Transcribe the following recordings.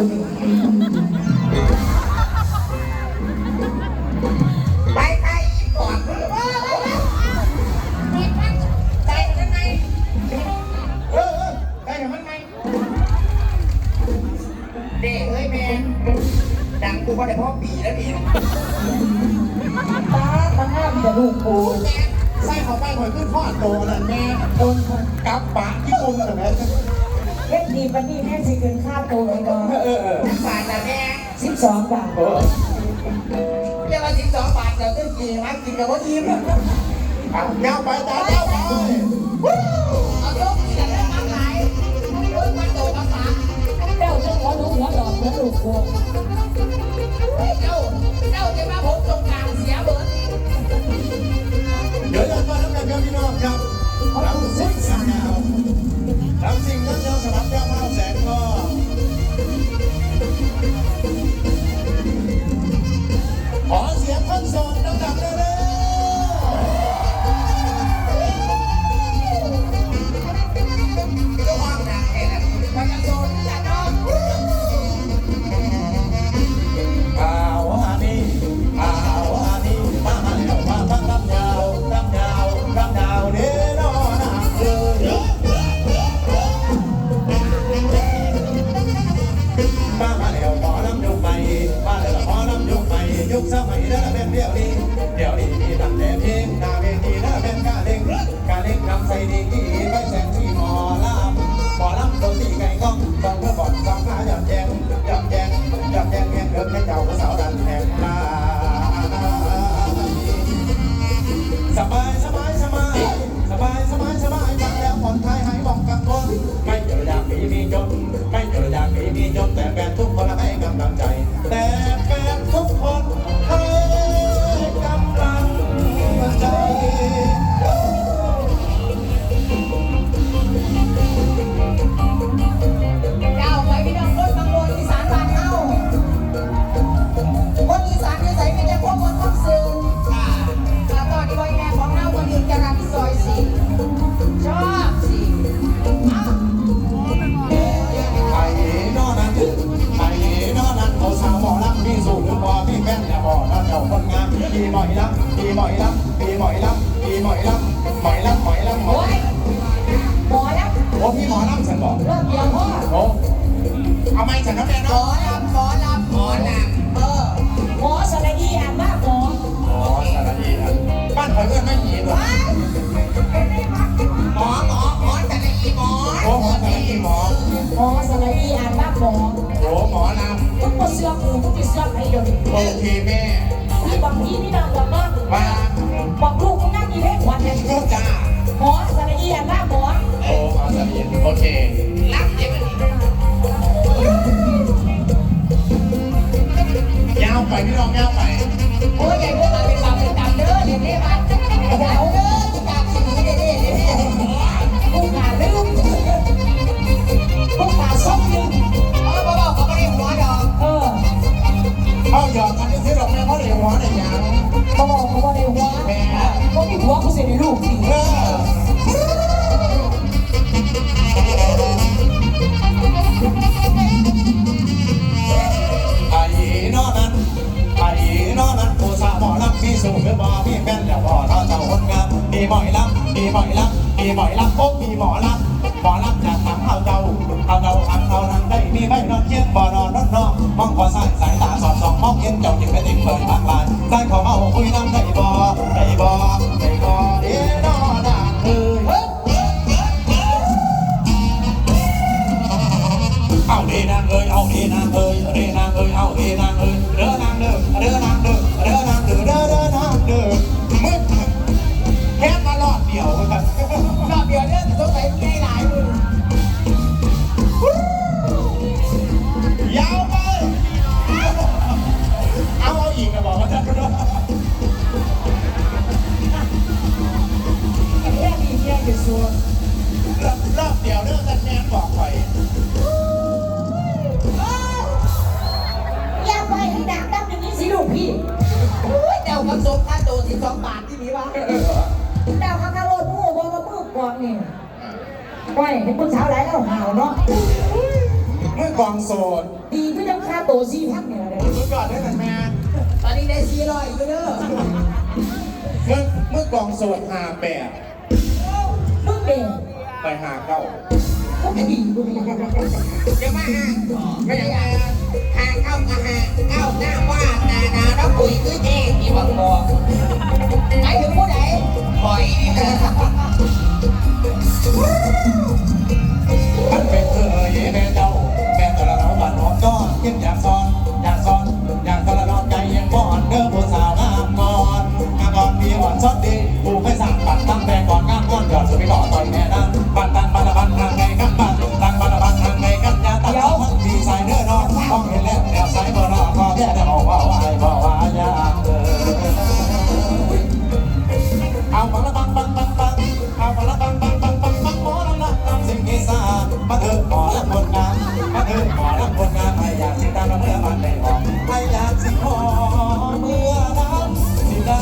Thank you. เรียกว่าสิบสองบาทแต่ก็กี่มากินกับว่าทีมเอาเงาไปตาเงาไปเอาลูกเสียงแล้วมาไหลลูกมาโตมาปากเจ้าจะหัวหนูหัวดอกเหมือนลูกวัวเจ้าเจ้าจะมาผมตรงกลางเสียเบิร์ดเดี๋ยวจะมาทำกันครับพี่น้องครับเราสิ่งสัญญาเราสิ่งสัญญา มีหมอยลับมีหมอยลับมีหมอยลับมีหมอยลับหมอยลับหมอยลับหมอยยหมอรับโอ้พี่หมอรับฉันบอกรอบเดียวพ่อโอ้เอาไม่ฉันน้ำแดงหมอเนาะลำหมอลำหมอลำเออหมอสระอีอ่านมากหมอหมอสารดีครับบ้านขอยเอื้อนไม่หีหรอกวยหมอหมอหมอแต่ละอีหมอหมอสารดีหมอหมอสระอีอ่านบ้ากหมอโอ้หมอลำทุกคนเสื้อกูทุกคนเสื้อไหนเดี๋ยวนโอเคแม่ บอกพี่นี่ดาวบอกน้องว่าบอกลูกของนั่งยีเล็กวัญเนี่ยลูกจ้าหมอสารเอียล่าหมอโอ้หมอสารเอียโอเคลักเย็นยาวไปพี่น้องยาวไปโอ้ยใหญ่กว่า หัวกูเสียในลูกสิไอ้นอนั้นไอ้นอนั้นผู้สาวหมอลำมีสูงหรือบ่มีแฟนแล้วบ่เท่าเจ้าคนงามมีหมอยลำมีหมอยลำมีหมอยลำโอ้มีหมอลำหมลำจาก ยเป็นคนสาวหลายแล้วห่าวเนาะเมื่อก่องโสดดีก็ยังค่าโตซีพักเนี่ยแหละเมื่อก่อนได้แต่แม่ตอนนี้ได้ซีร้อยก็เด้อเมื่อเมื่อกองโสดหาแปดเมื่อเปไปหาเก้าก็ดีอย่ามาหาไม่ได้หาเข้ามาหา อรับนน้ำมาเถิดหอรับคนงาไให้ยาสิตามเมื่อมันได้หอมให้ยาสิขอเมื่อน้ำสิได้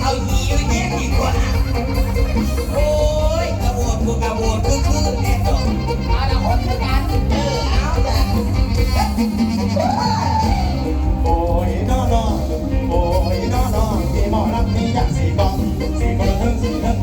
เอาดีอยู่แน่ดีกว่าโอ้ยกระบวนกระบวนคือคือแน่ โอ้ยน้อน้อโอ้ยน้อน้อที่หมอรับนี่อยากสีกองสีกองเพิ่งสีเพิ่ง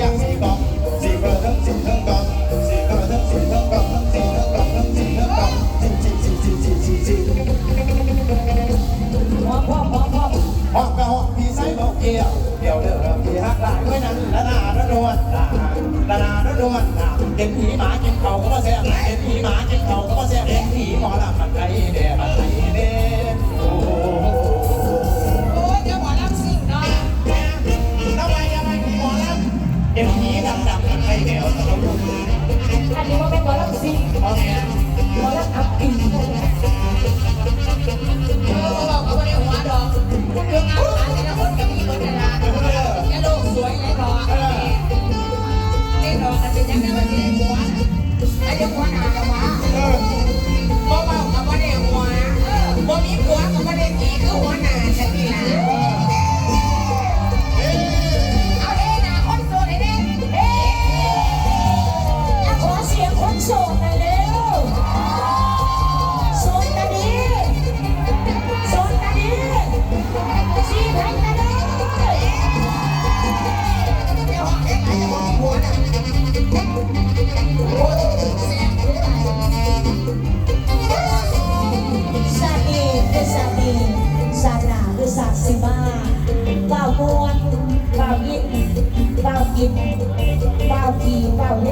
จิ้งสีทั้งจิ้งสีทั้งจิ้งสีทั้งกองหองสีอกฮอกพี่ไซเบาเกียวเดียวเดือดพี่ฮักหลายไว้นั้นละนาละนวลละนาละนวลเด็กผีหมาเก็บเขาก็มาแซ่บเด็กผีหมาเก็บเขาก็มาแซ่บเด็กผีหมอลำมันไรเดียมั Wala ka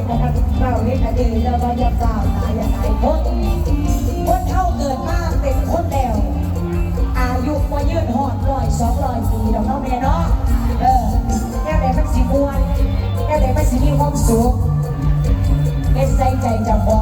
นะครัาเล็กอีเราเราจะล่าตายอย่างไรพ้นพ้นเท่าเกิดมากเป็นคนแล้วอายุมายืดหอดร้อยสองร้อยปีเราเม่เนาะเออแค่ไหนมัสิบวนแค่ไหนมัสิมีคสุขเป็นใใจจะบอก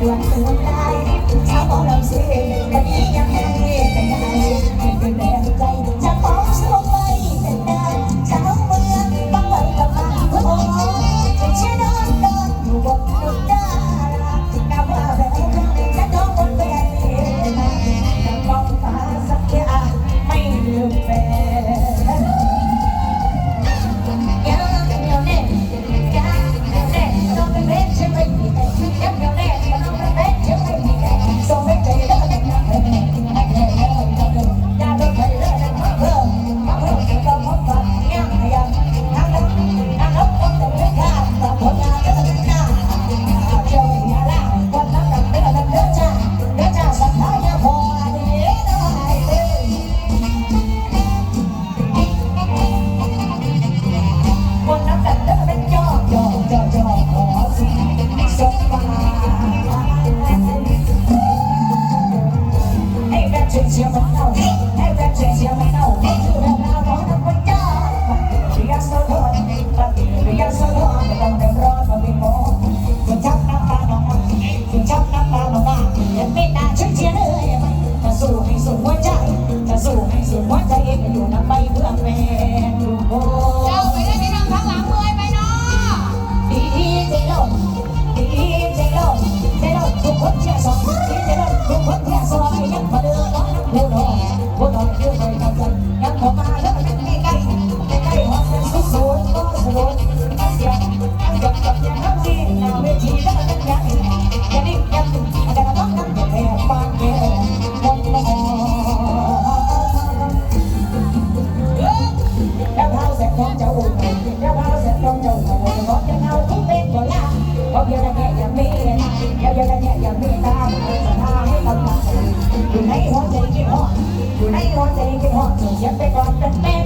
ดวงเตืนใจชาวบ้านเราเสีย ยังไปกอดกันแม่